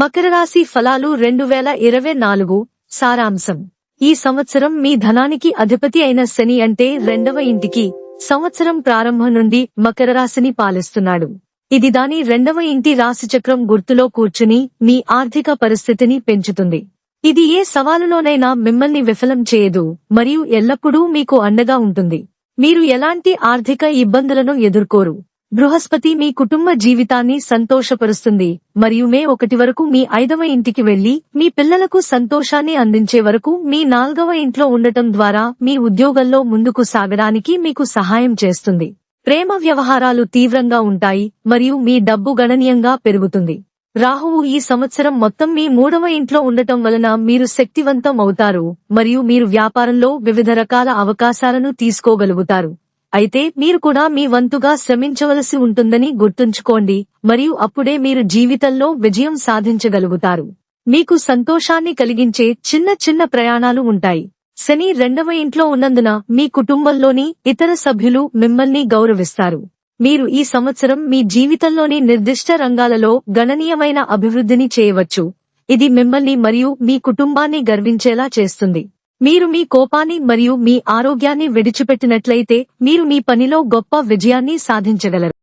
మకర రాశి ఫలాలు రెండు వేల ఇరవై నాలుగు సారాంశం. ఈ సంవత్సరం మీ ధనానికి అధిపతి అయిన శని అంటే రెండవ ఇంటికి సంవత్సరం ప్రారంభం నుండి మకర రాశిని పాలిస్తున్నాడు. ఇది దాని రెండవ ఇంటి రాశిచక్రం గుర్తులో కూర్చుని మీ ఆర్థిక పరిస్థితిని పెంచుతుంది. ఇది ఏ సవాలులోనైనా మిమ్మల్ని విఫలం చేయదు మరియు ఎల్లప్పుడూ మీకు అండగా ఉంటుంది. మీరు ఎలాంటి ఆర్థిక ఇబ్బందులను ఎదుర్కోరు. బృహస్పతి మీ కుటుంబ జీవితాన్ని సంతోషపరుస్తుంది మరియు మే ఒకటి వరకు మీ ఐదవ ఇంటికి వెళ్ళి మీ పిల్లలకు సంతోషాన్ని అందించే వరకు మీ నాల్గవ ఇంట్లో ఉండటం ద్వారా మీ ఉద్యోగంలో ముందుకు సాగడానికి మీకు సహాయం చేస్తుంది. ప్రేమ వ్యవహారాలు తీవ్రంగా ఉంటాయి మరియు మీ డబ్బు గణనీయంగా పెరుగుతుంది. రాహువు ఈ సంవత్సరం మొత్తం మీ మూడవ ఇంట్లో ఉండటం వలన మీరు శక్తివంతం అవుతారు మరియు మీరు వ్యాపారంలో వివిధ రకాల అవకాశాలను తీసుకోగలుగుతారు. అయితే మీరు కూడా మీ వంతుగా శ్రమించవలసి ఉంటుందని గుర్తుంచుకోండి మరియు అప్పుడే మీరు జీవితంలో విజయం సాధించగలుగుతారు. మీకు సంతోషాన్ని కలిగించే చిన్న చిన్న ప్రయాణాలు ఉంటాయి. శని రెండవ ఇంట్లో ఉన్నందున మీ కుటుంబంలోని ఇతర సభ్యులు మిమ్మల్ని గౌరవిస్తారు. మీరు ఈ సంవత్సరం మీ జీవితంలోని నిర్దిష్ట రంగాలలో గణనీయమైన అభివృద్ధిని చేయవచ్చు. ఇది మిమ్మల్ని మరియు మీ కుటుంబాన్ని గర్వించేలా చేస్తుంది. మీరు మీ కోపాన్ని మరియు మీ ఆరోగ్యాన్ని విడిచిపెట్టినట్లయితే మీరు మీ పనిలో గొప్ప విజయాన్ని సాధించగలరు.